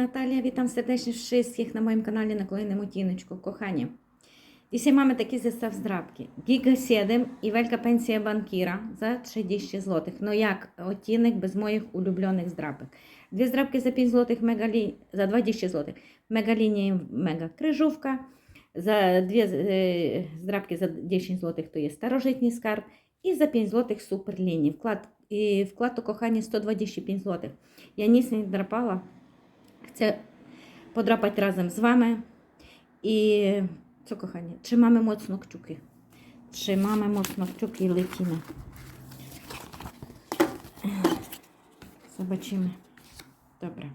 Natalia. Witam serdecznie wszystkich na moim kanale na kolejnym odcineczku. Kochani, dzisiaj mamy taki zestaw zdrabki. Giga 7 i wielka pensja bankira za 30 zł. No jak odcinek bez moich ulubionych zdrabek. Dwie zdrabki za 5 zł, mega li... za 20 zł. Mega mega kryżówka. Za dwie zdrabki za 10 zł to jest starożytny skarb. I za 5 zł super linii. Wklad, і вклад у кохання 125 злотих. Я ніс не драпала. Podrapać razem z Wami. I co kochanie, trzymamy mocno kciuki. Trzymamy mocno kciuki i lecimy. Zobaczymy. Dobra.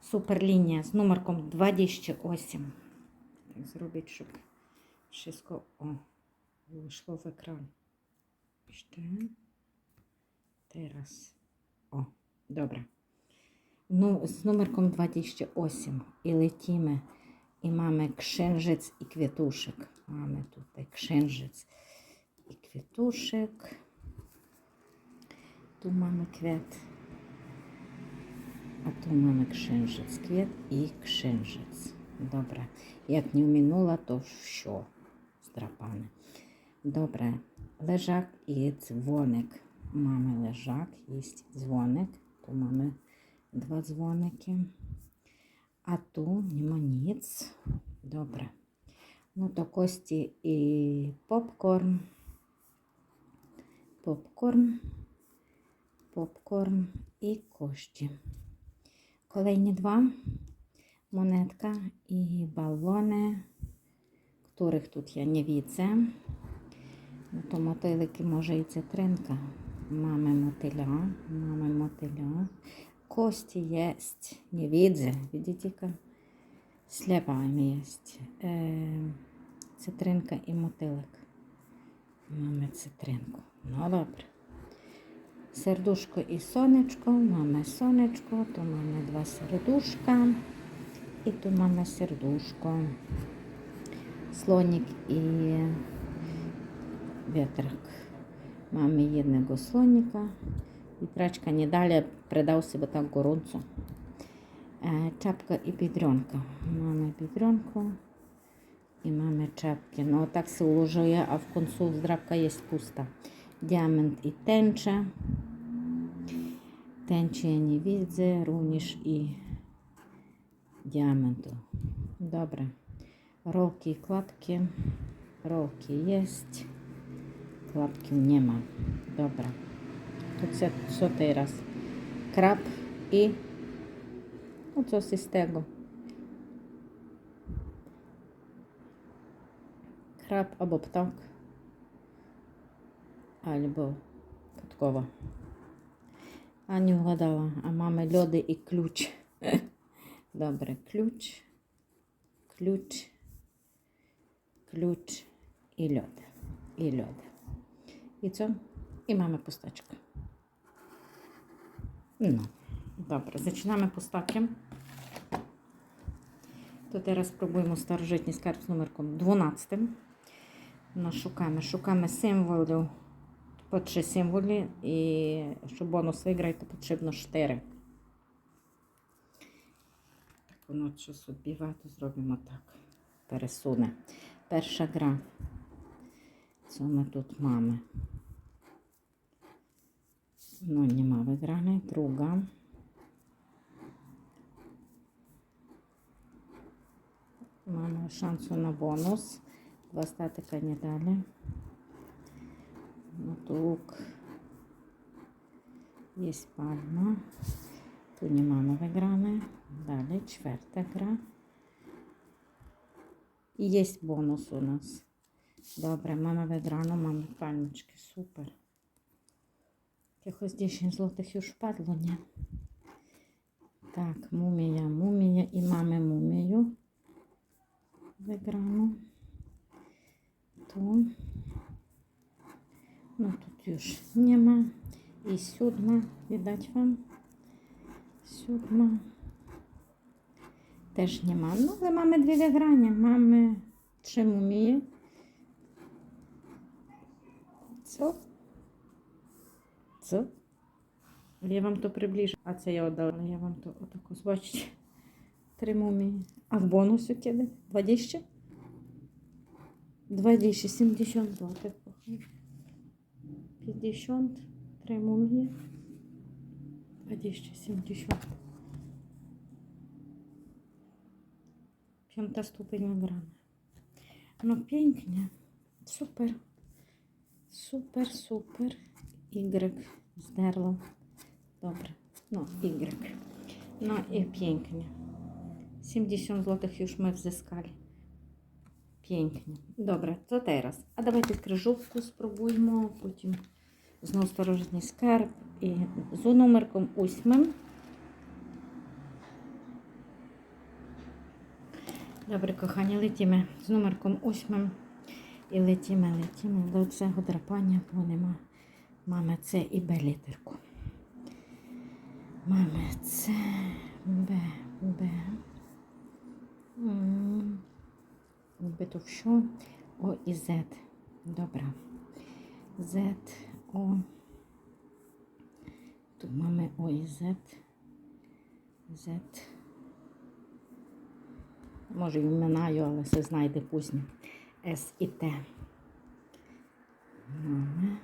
Super linia z numerką 28. Tak zrobić, żeby wszystko o, wyszło w ekran. Jeszcze. Teraz. O, dobra. Ну, з номерком 28 і летіме. І маємо кшенжець і квітушек. Маємо тут кшенжець і квітушек. Тут маємо квіт. А тут маємо кшенжець, квіт і кшенжець. Добре. Як не вмінула, то що? Страпане. Добре. Лежак і дзвоник. Mamy leżak, jest dzwonek. Tu mamy dzwoniki. A tu nie ma nic. Dobra. No to kości i popcorn. Popcorn. Popcorn i kości. Kolejні два. Монетка і балони, których тут я не. No to motyliki może i cytrynka. Mamy motyla, mamy motyla. Jest, nie widzę, widzicie? Ślepa mi jest. E, cytrynka i motylek. Mamy cytrynku. No dobra. Serduszko i słoneczko. Mamy słoneczko, tu mamy dwa serduszka. I tu mamy serduszko. Słonik i wiatrak. Mamy jednego słonika. Witraczka nie dalej sobie tak gorąco. E, czapka i biedronka. Mamy biedronkę i mamy czapkę. No tak się ułożyła, a w końcu zdrabka jest pusta. Diament i tęcza. Tęczy ja nie widzę, również i diamentu. Dobra. Rolki i kładki. Rolki jest. Klapki nie ma. Dobra. To co teraz? Krab i no co z tego? Krab albo ptak, albo podkowa. A nie ugadała, a mamy lody i klucz. Dobra, klucz, klucz, klucz i lody. I lody. I co? Pustaczkę. No, dobra, zaczynamy pustakiem. To teraz spróbujmy starożytny skarb z numerką 12. No, szukamy, szukamy symbolu. Po trzy symboli i щоб бонус виграти, то потрібно 4. Так воно щось відбиває, то зробимо так. Пересуне. Перша гра. Co my тут mamy? No nie ma wygranej. Druga. Mamy szansę na bonus. Dwa statyka nie dali. No tu łuk. Jest palma. Tu nie mamy wygranej. Dalej czwarta gra. I jest bonus u nas. Добре, мама відрано, мама пальмочки, супер. Якось 10 злотих już впадло, ні? Так, мумія, мумія і мами мумію. Виграно. Tu. No тут już nie ma. I siódma, widać Wam? Siódma. Też nie ma. No ale mamy dwie wygrania. Mamy trzy mumie. Co? Я вам то приближу. А це я отдала. Я вам то отаку бачите. Три мумії. А в бонусу киде? 20? 20, 70 злотих. 50, три мумії. 20, 70. Piąta stupień nagrana. No pięknie. Super. Super, super. Y zderło. Добре. Ну, Y. Ну і pięknie. 70 zł już my wzyskali. Pięknie. Добре, то teraz. А давайте крижовку спробуємо, потім знову старожитний скарб і з номерком восьмим. Добре, кохані, летімо з номерком восьмим. І летімо, летімо до цього драпання, бо нема мами це і Б літерку. Мами це Б, Б. Якби що? О і З. Добре. Z, О. Тут mamy О і Z. Z. Може, і минаю, але все знайде пізно. С і Т. Mamy.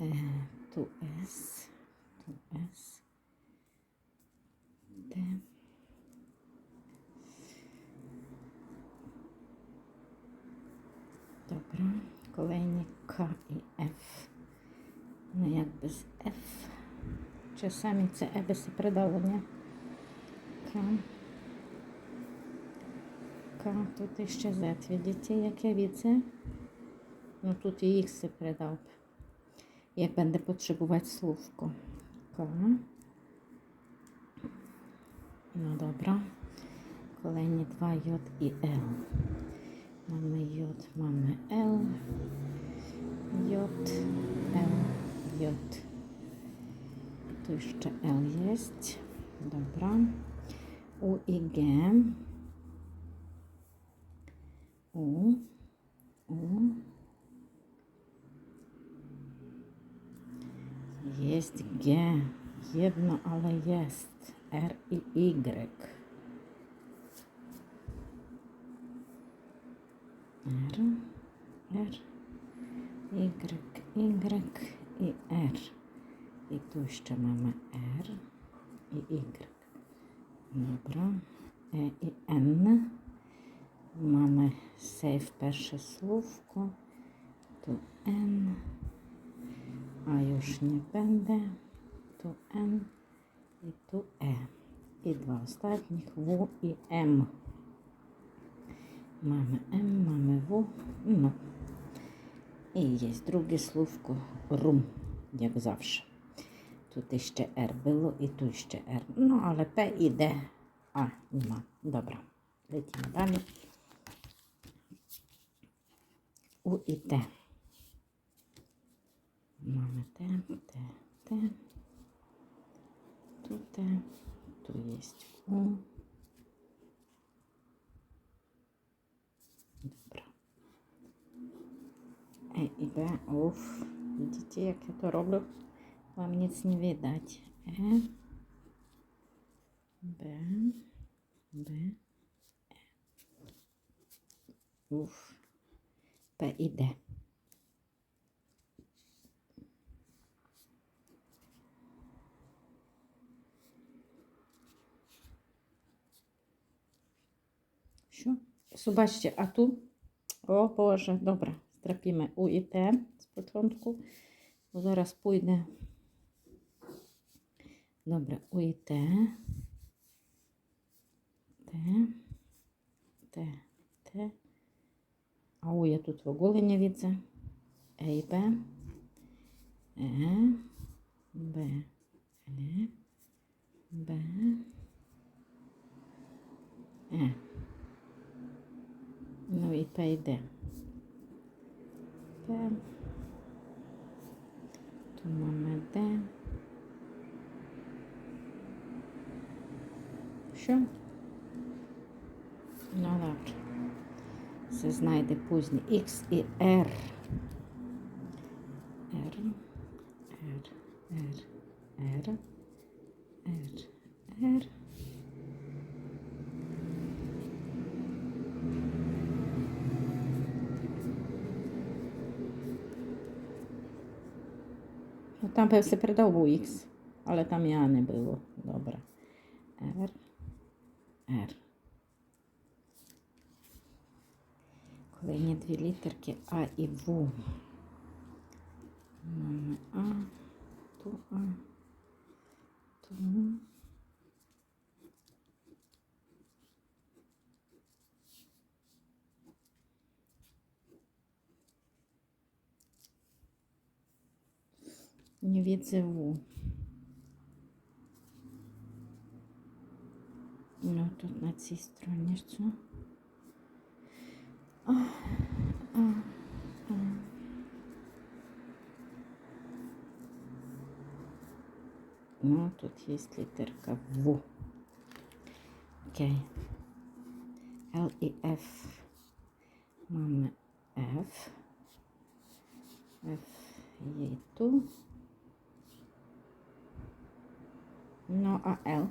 Ту С. Ту С. Т. Добре. Kolejні К і Ф. Ну, як без Ф. Часами це Е без придавлення. К. К. Тут ще Z. Видите, як я widzę? Ну тут і X придав. jak będę potrzebować słówko. No dobra. Kolejnie dwa J i L. Mamy J, mamy L. J, L, J. Tu jeszcze L jest. Dobra. U i G. U. U. Jest G. Jedno, ale jest. R i Y. R, R, Y, Y i R. I tu jeszcze mamy R i Y. Dobra. E i N. Mamy save pierwsze słówko. Tu N. A już nie będę. Tu N i tu E. I dwa ostatnich W i M. Mamy M, mamy W. No. I jest drugie słówko rum, jak zawsze. Тут ще R було і тут ще R. Ну, але П і Д. А, нема. Добре. Летимо далі. У і Т. Mamy Т, Т, Т. Тут Т. Тут є У. Dobra. E i B. Uff. Widzicie, jak ja to robię? Wam nic nie widać. E. B. B. E. Uff. P i D. Zobaczcie, a tu, o Boże, dobra, strapimy U i T z początku, bo zaraz pójdę. Dobra, U i T, T, T, T, a U ja tu w ogóle nie widzę. E i B, E, B, E, B, E. Ну і П йде. П. Тут mamy Д. Що? Ну добре. Це знайде пізні Х і R, No tam pewnie передав був X, але там я не було. Добре. R, R. Kolejні дві літерки А і В. Mamy A, tu A, tu. Wiedzę W. No to na цій stronie co? A, a, a. Ну, тут есть литерка В. Окей. Л и Ф. Mamy F. F є tu. Ну, а L?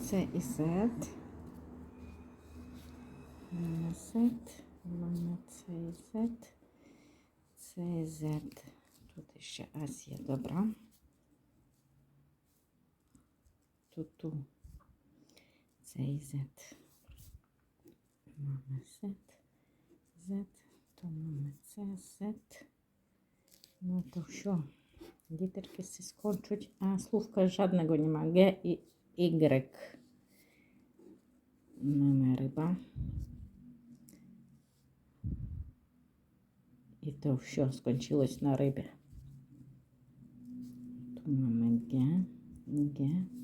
Це і Z. Mamy Z. Mamy C і Z. Це і Z. Тут ще С є, добра. Тут ту. Це і Z. Mamy Z. Z. То mamy C, Z. Ну то що? Літерки всі скончуть, а żadnego nie ma. G i Y. Mamy ryba. І то все скончилось на рибі. Тут mamy Г, Г.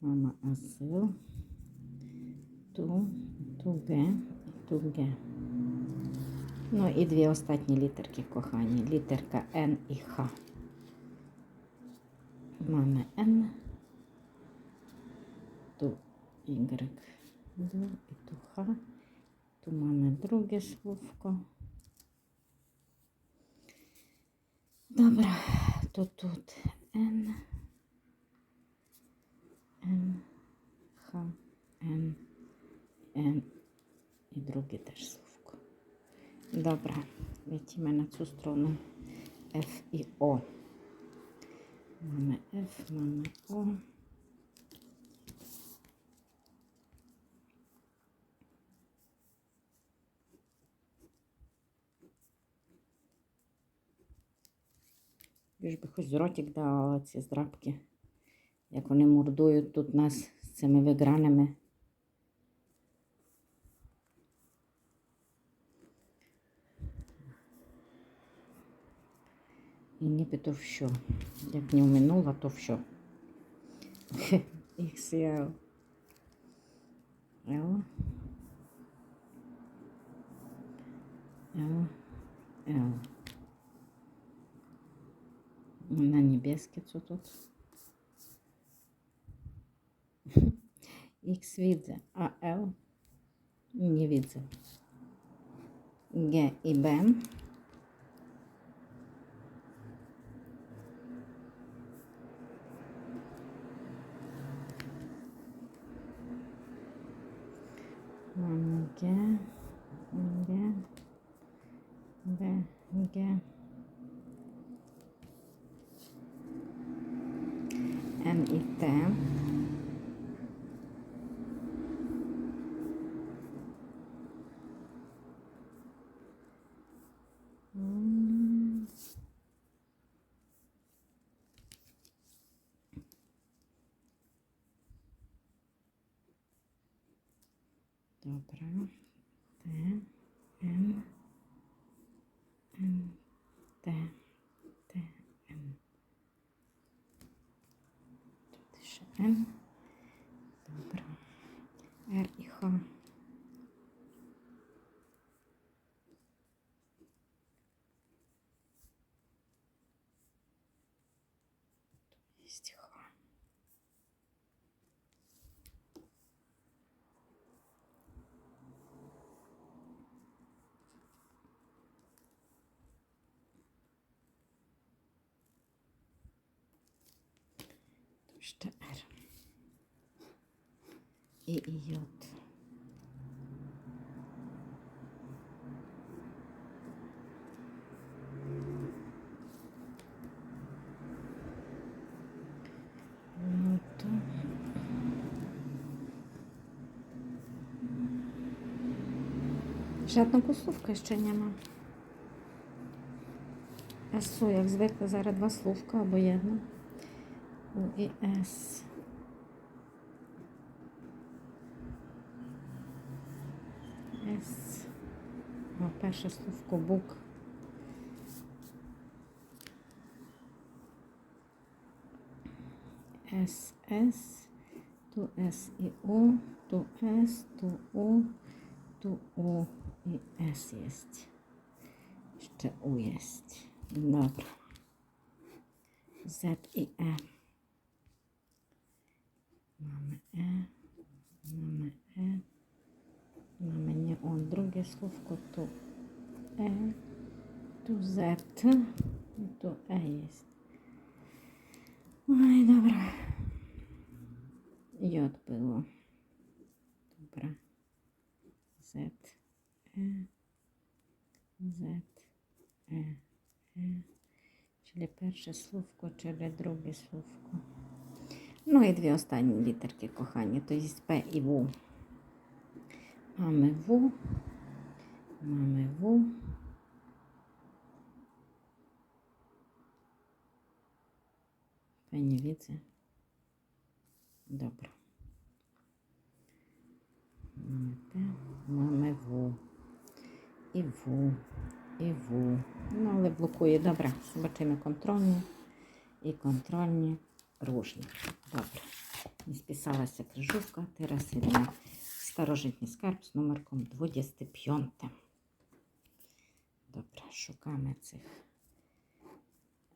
Мама асил. Ту, ту Г і ту Г. Ну і дві останні літерки кохані. Літерка Н і Х. Mamy N. Tu Y. Tu i tu H. Tu mamy drugie słówko. Dobra, to тут N. N. N. N. І друге теж словко. Добре, lecimy na цю сторону F і O. Mamy F, mamy O. Лиш би хоч ротик дала ці здрабки, як вони мордують тут нас з цими вигранами. І нібито що. Як не минуло, то що. XL. L. L. L. Na niebieskie co тут? X widzę, a L nie widzę. G i B. igen, igen, igen, igen. Említem, Тут ще Н. Добре. Р і Х. Есть Х. Ще Р. І йод. То... Жодного словка ще нема. СУ, як звикли, зараз два словка або єдно. У і С. С. О, перше словко бук. С, С, ту С і О, ту С, ту О, ту О і С єсть. Ще У єсть. Добре. Z і Е. mamy e, mamy e, mamy nie o, drugie słówko tu e, tu z, i tu e jest. No i dobra. J było. Dobra. Z, E, Z, E, E. Czyli pierwsze słówko, czyli drugie słówko. Ну і дві останні літерки кохані, то є П і В. W, mamy W. P nie widzę. Dobra. Mamy P, mamy W. І В, і В. Ну, але блокує. Добре, zobaczymy контрольні і контрольні рожні. Добре. Не списалася крижовка. Teraz йде старожитний скарб з номерком 25. Добре, шукаємо цих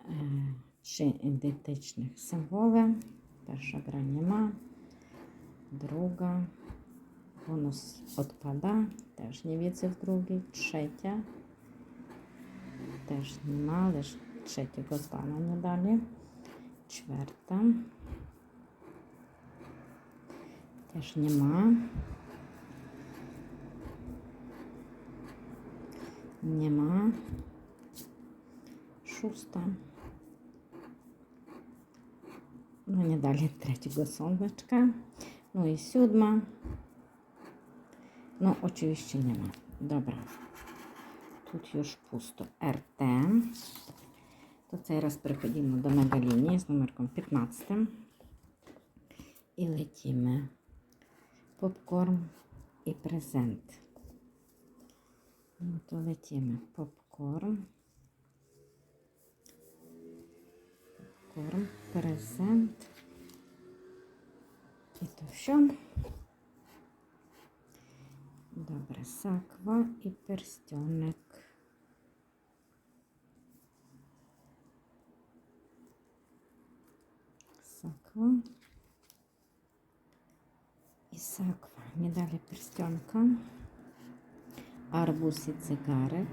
е, чи ідентичних символи. Перша грань нема, друга. Бонус odpada, теж не w drugiej. Trzecia. Теж нема, лише trzeciego zdania nie dali. czwarta. Też nie ma. Nie ma. Szósta. No nie dalej trzeciego sądeczka. No i siódma. No oczywiście nie ma. Dobra. Tu już pusto. RT. То цей раз переходимо до мегалінії з номерком 15. І летімо. Попкорн і презент. Ну, то летімо. Попкорн. Попкорн, презент. І то все. Добре, саква і перстьоник. Саква. І саква. Не далі перстьонка. Арбуз і цигарик.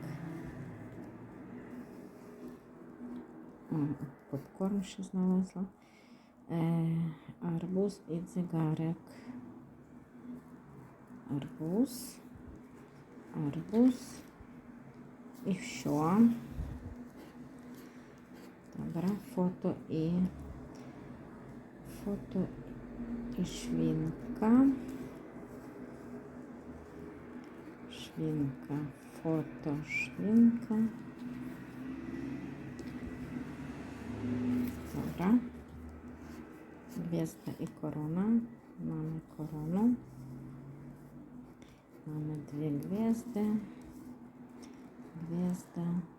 Попкорн ще знalazła. Е, арбуз і цигарик. Арбуз. Арбуз. І що? Добре, фото і фото і швінка. Швінка, фото, швінка. Добре. Гвізда і корона. Mamy koroну. Mamy dwie gwiazdy. Gwiazda.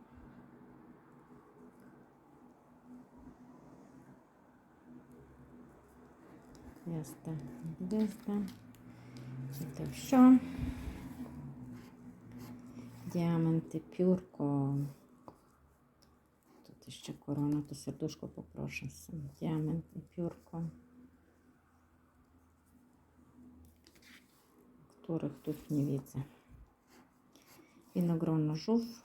Gwiazda, gwiazda. I to все. Діаманти, пюрко. Тут ще корона, то сердушко попрошу. Діамант і пюрко. Которых тут не видно. Виногрон жув.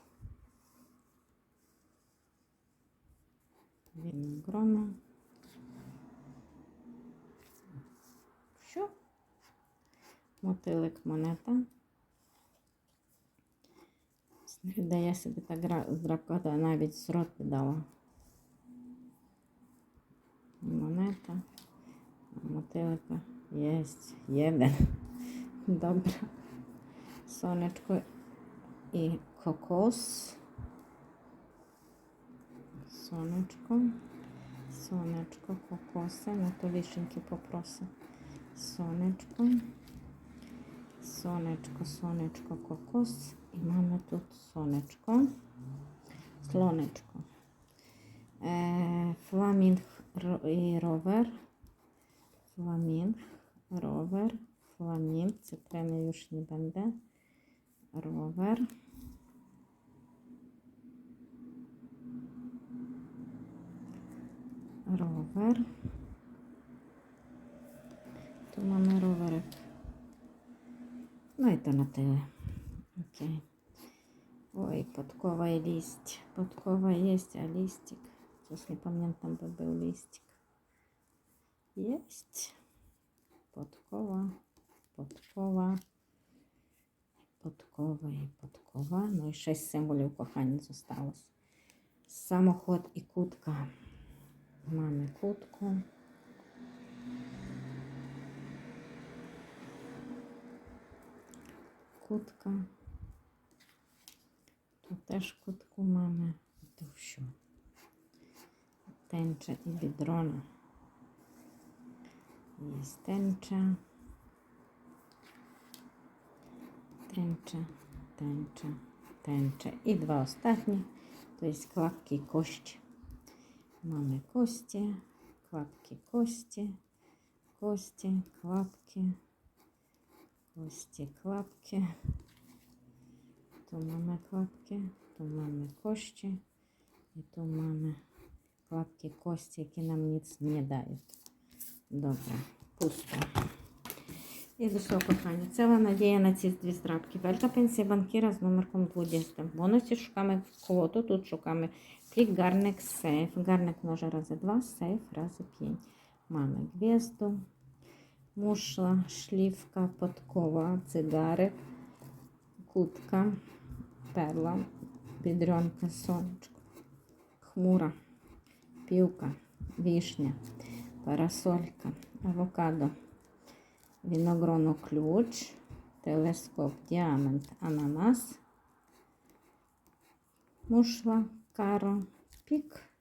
Виногрона. Мотилик монета. Де я собі так гра- здрапка та навіть з рот дала. Монета. Мотилика. Єсть. Єден. Добре. Сонечко і кокос. Сонечко. Сонечко, кокоси. Ну то вишеньки попроси. Сонечко. Сонечко, сонечко, кокос. І маємо тут сонечко. Слонечко. Е, фламінг ро- і ровер. Фламінг, ровер, фламінг. Це прямо już nie będę. Ровер. Ровер. Tu mamy rowerek. No i to na tyle. Okej. Oj, podkowa i liść. Podkowa jest, a liścik. Coś nie pamiętam, by był liścik. Jest. Podkowa, podkowa, podkowa i podkowa. No i sześć symboli kochani zostało. Samochód i kutka. Mamy kutku. Кутка. Тут теж кутку mamy. То що? Тенча і бідрона. Є тенча. Тенча, тенча, тенча. І два останні, то є клапки і кості. Mamy кості, клапки, кості, кості, клапки, кості, клапки. Tu mamy kości i tu mamy klapki, kości, jakie nam nic nie dają. Dobra, pusto. І що, кохання, ціла надія на ці дві здрабки. Велька пенсія банкіра з номерком 20. В бонусі шукаємо квоту, тут шукаємо клік гарник сейф. Гарник множе рази 2, сейф рази 5. Mamy гвізду, мушла, шлівка, подкова, цигарик, кутка, перла, бідренка, сонечко, хмура, півка, вішня, парасолька, авокадо, виногроно ключ, телескоп, діамант, ананас, мушла, каро, пік.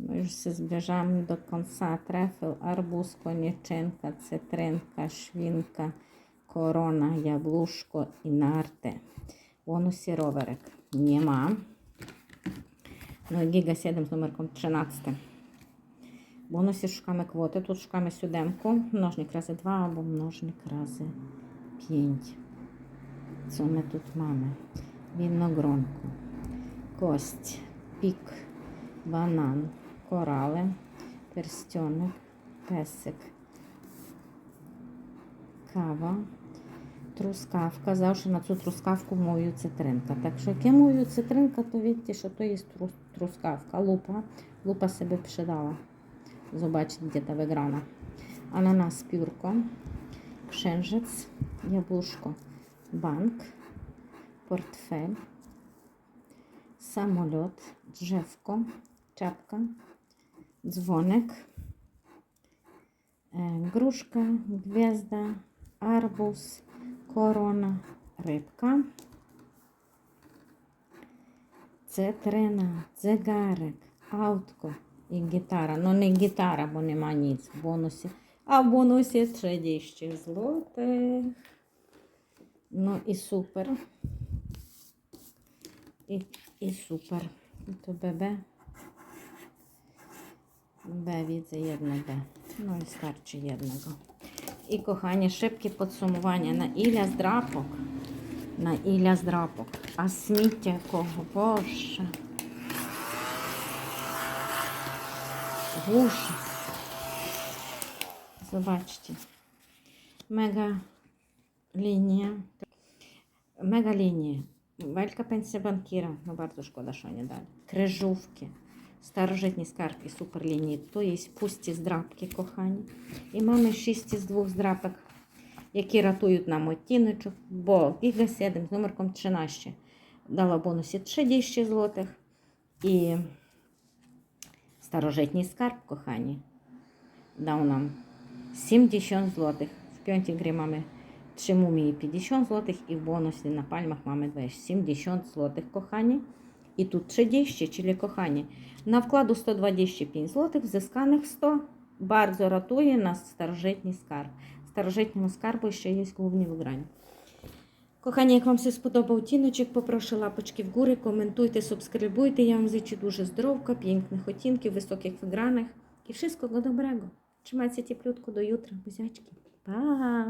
Ми ж все зближаємо до кінця. Трефел, арбуз, конячинка, цитринка, швінка, корона, яблушко і нарте. Бонусі роверик нема. Ну, Гіга 7 з номерком 13. Бонусі шукаємо квоти. Тут шукаємо сюдемку, множник рази 2 або множник рази 5. Це ми тут маємо. Виногронку, кость, пік, банан, корали, перстьоник, песик, кава, трускавка. Завжди на цю трускавку мою цитринка. Так що, як я мою цитринка, то видите, що то є трускавка. Лупа. Лупа себе przydała. Zobaczyć, gdzie ta wygrana. Ananas, piórko, księżyc, jabłuszko, bank, portfel, samolot, drzewko, e, gruszka, gwiazda, arbuz, korona, rybka, cytryna, zegarek, autko і гітара. Ну не гітара, бо нема ніц в бонусі. А в бонусі 30 злотих. Ну і супер. І, і супер. To BB. B widzę jedno B. No i starczy jednego. I kochanie, szybkie podsumowanie. Na ile zdrapok? Na ile zdrapok? A сміття якого? Боже. Боже. Zobaczcie. Mega linia. Mega linie. Wielka pensja bankiera. No bardzo szkoda, że nie dali. Krzyżówki. I super linii. To jest puści zdrapki, kochani. I mamy sześć z dwóch zdrapek. які рятують нам оттіночок, бо Giga 7 з номерком 13 дала бонусі 30 злотих. І старожитній скарб, кохані, дав нам 70 злотих. В п'ятій грі mamy 3 мумії 50 злотих і в бонусі на пальмах mamy 70 злотих, кохані. І тут 30, czyli kochani. Na wkładu 125 zł, zyskanych 100. Bardzo ratuje nas starożytny skarb. Starożytnemu skarbu ще є głównie wygranie. Кохані, як вам все сподобав тіночок, попрошу лапочки вгору, коментуйте, субскрибуйте. Я вам зичу дуже здоровка, pięknych оттінків, високих wygranych і wszystkiego dobrego. Trzymajcie cieplutko do jutra, buziaczki. Pa!